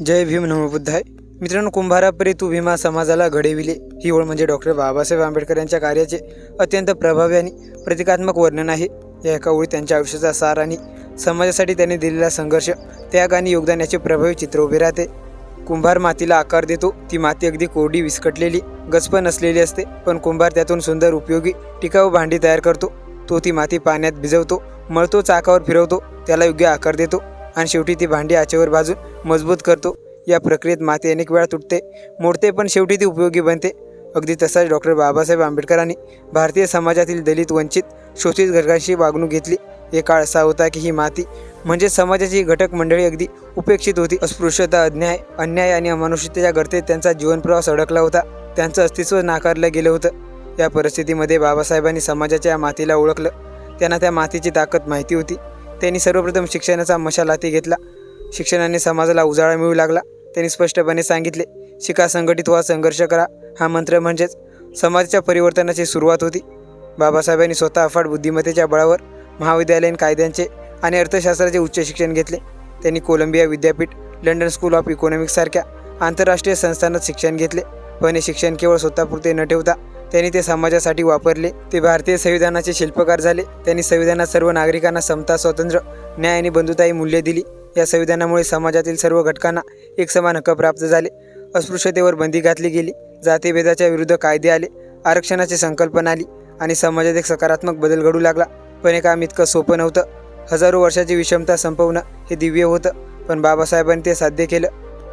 जय भीम नमबुद्धाय मित्रांनो कुंभारापरी तू भीमा समाजाला घडविले. ही ओळ म्हणजे डॉक्टर बाबासाहेब आंबेडकर यांच्या कार्याचे अत्यंत प्रभावी आणि प्रतिकात्मक वर्णन आहे. या एका ओळी त्यांच्या आयुष्याचा सार आणि समाजासाठी त्यांनी दिलेला संघर्ष त्याग आणि योगदान याचे प्रभावी चित्र उभे राहते. कुंभार मातीला आकार देतो. ती माती अगदी कोरडी विस्कटलेली गचप नसलेली असते पण कुंभार त्यातून सुंदर उपयोगी टिकाऊ भांडी तयार करतो. तो ती माती पाण्यात भिजवतो मळतो चाकावर फिरवतो त्याला योग्य आकार देतो. आणि शेवटी ती भांडी आचेवर भाजून मजबूत करतो. या प्रक्रियेत माती अनेक वेळा तुटते. मोडते पण शेवटी ती उपयोगी बनते. अगदी तसाच डॉक्टर बाबासाहेब आंबेडकरांनी भारतीय समाजातील दलित वंचित शोषित घटकांशी वागणूक घेतली. एक काळ असा होता की ही माती म्हणजे समाजाची घटक मंडळी अगदी उपेक्षित होती. अस्पृश्यता अन्याय अन्याय आणि अमानुषतेच्या गर्तेत त्यांचा जीवनप्रवास अडकला होता. त्यांचं अस्तित्व नाकारलं गेलं होतं. या परिस्थितीमध्ये बाबासाहेबांनी समाजाच्या या मातीला ओळखलं. त्यांना त्या मातीची ताकद माहिती होती. त्यांनी सर्वप्रथम शिक्षणाचा मशाल हाती घेतला. शिक्षणाने समाजाला उजाळा मिळू लागला. त्यांनी स्पष्टपणे सांगितले शिका संघटित व्हा संघर्ष करा. हा मंत्र म्हणजेच समाजाच्या परिवर्तनाची सुरुवात होती. बाबासाहेबांनी स्वतः अफाट बुद्धिमत्तेच्या बळावर महाविद्यालयीन कायद्यांचे आणि अर्थशास्त्राचे उच्च शिक्षण घेतले. त्यांनी कोलंबिया विद्यापीठ लंडन स्कूल ऑफ इकॉनॉमिक्ससारख्या आंतरराष्ट्रीय संस्थांत शिक्षण घेतले. पण हे शिक्षण केवळ स्वतःपुरते न ठेवता त्यांनी ते समाजासाठी वापरले. ते भारतीय संविधानाचे शिल्पकार झाले. त्यांनी संविधानात सर्व नागरिकांना समता स्वातंत्र्य न्याय आणि बंधुताई मूल्ये दिली. या संविधानामुळे समाजातील सर्व घटकांना एक समान हक्क प्राप्त झाले. अस्पृश्यतेवर बंदी घातली गेली. जातीभेदाच्या विरुद्ध कायदे आले. आरक्षणाची संकल्पना आली आणि समाजात एक सकारात्मक बदल घडू लागला. पण हे काम इतकं सोपं नव्हतं. हजारो वर्षाची विषमता संपवणं हे दिव्य होतं. पण बाबासाहेबांनी ते साध्य केलं.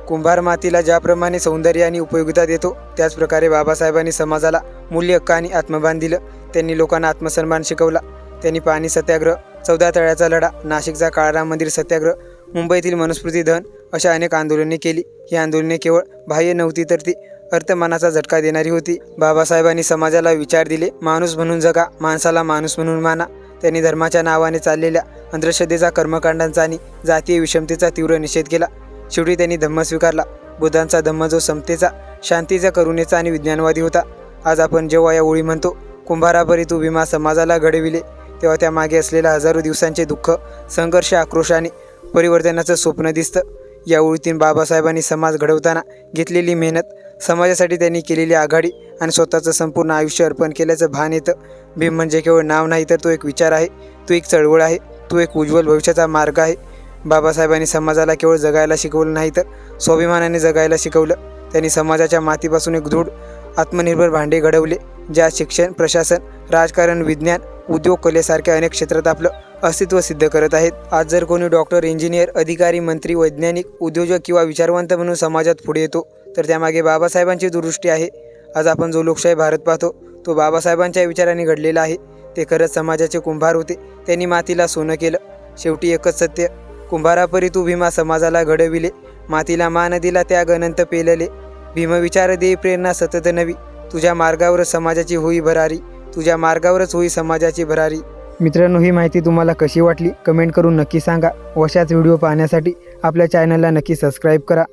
कुंभार मातीला ज्याप्रमाणे सौंदर्य आणि उपयोगिता देतो त्याचप्रकारे बाबासाहेबांनी समाजाला मूल्य हक्क आणि आत्मभान दिलं. त्यांनी लोकांना आत्मसन्मान शिकवला. त्यांनी पाणी सत्याग्रह चौदा तळ्याचा लढा नाशिकचा काळाराम मंदिर सत्याग्रह मुंबईतील मनुस्मृती धन अशा अनेक आंदोलने केली. ही आंदोलने केवळ बाह्य नव्हती तर ती अर्थमानाचा झटका देणारी होती. बाबासाहेबांनी समाजाला विचार दिले माणूस म्हणून जगा माणसाला माणूस म्हणून माना. त्यांनी धर्माच्या नावाने चाललेल्या अंधश्रद्धेचा कर्मकांडांचा आणि जातीय विषमतेचा तीव्र निषेध केला. शेवटी त्यांनी धम्म स्वीकारला. बुद्धांचा धम्म जो समतेचा शांतीचा करुणेचा आणि विज्ञानवादी होता. आज आपण जेव्हा या ओळी म्हणतो कुंभारापरी तू भीमा समाजाला घडविले तेव्हा त्यामागे असलेल्या हजारो दिवसांचे दुःख संघर्ष आक्रोश आणि परिवर्तनाचं स्वप्न दिसतं. या ओळीतून बाबासाहेबांनी समाज घडवताना घेतलेली मेहनत समाजासाठी त्यांनी केलेली आघाडी आणि स्वतःचं संपूर्ण आयुष्य अर्पण केल्याचं भान येतं. भीम म्हणजे केवळ नाव नाही तर तो एक विचार आहे. तो एक चळवळ आहे. तो एक उज्ज्वल भविष्याचा मार्ग आहे. बाबासाहेबांनी समाजाला केवळ जगायला शिकवलं नाही तर स्वाभिमानाने जगायला शिकवलं. त्यांनी समाजाच्या मातीपासून एक दृढ आत्मनिर्भर भांडे घडवले ज्या शिक्षण प्रशासन राजकारण विज्ञान उद्योग कलेसारख्या अनेक क्षेत्रात आपलं अस्तित्व सिद्ध करत आहेत. आज जर कोणी डॉक्टर इंजिनियर अधिकारी मंत्री वैज्ञानिक उद्योजक किंवा विचारवंत म्हणून समाजात पुढे येतो तर त्यामागे बाबासाहेबांची दुरुष्टी आहे. आज आपण जो लोकशाही भारत पाहतो तो बाबासाहेबांच्या विचारांनी घडलेला आहे. ते खरंच समाजाचे कुंभार होते. त्यांनी मातीला सोनं केलं. शेवटी एकच सत्य कुंभारापरी तू भीमा समाजाला घडविले. मातीला मान दिला त्याग अनंत पेलले. भीमविचार दे प्रेरणा सतत नवी. तुझ्या मार्गावरच समाजाची होई भरारी. तुझ्या मार्गावरच होई समाजाची भरारी. मित्रांनो ही माहिती तुम्हाला कशी वाटली? कमेंट करून नक्की सांगा. अशाच व्हिडिओ पाहण्यासाठी आपल्या चॅनलला नक्की सबस्क्राईब करा.